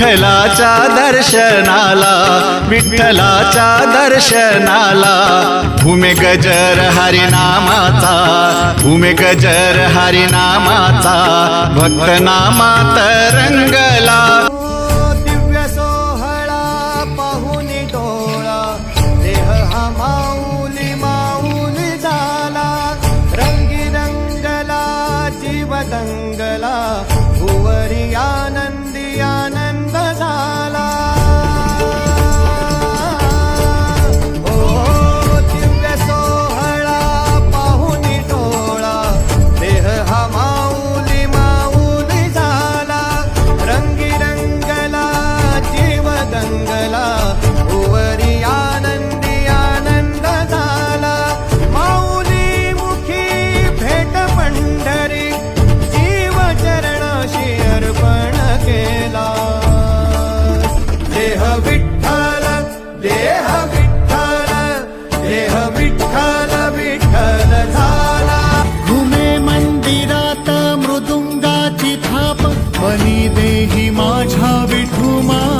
विठ्ठलाच्या दर्शनाला विठ्ठलाच्या दर्शनाला. भूमे गजर हरिनामाचा भूमे गजर हरिनामाचा भक्त नामा तरंगला. दिव्य सोहळा पाहुनी ही माझ्या विठुमा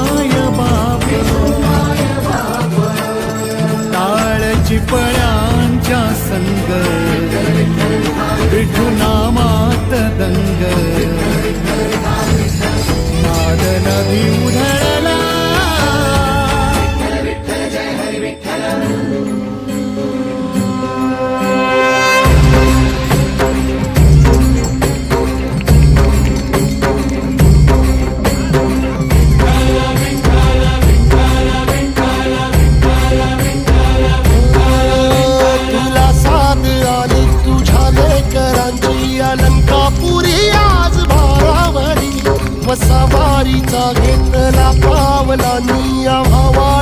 लेकरांची अलंकापुरी आज भावावरी. वसावारीचा घेतला पावला निया भावा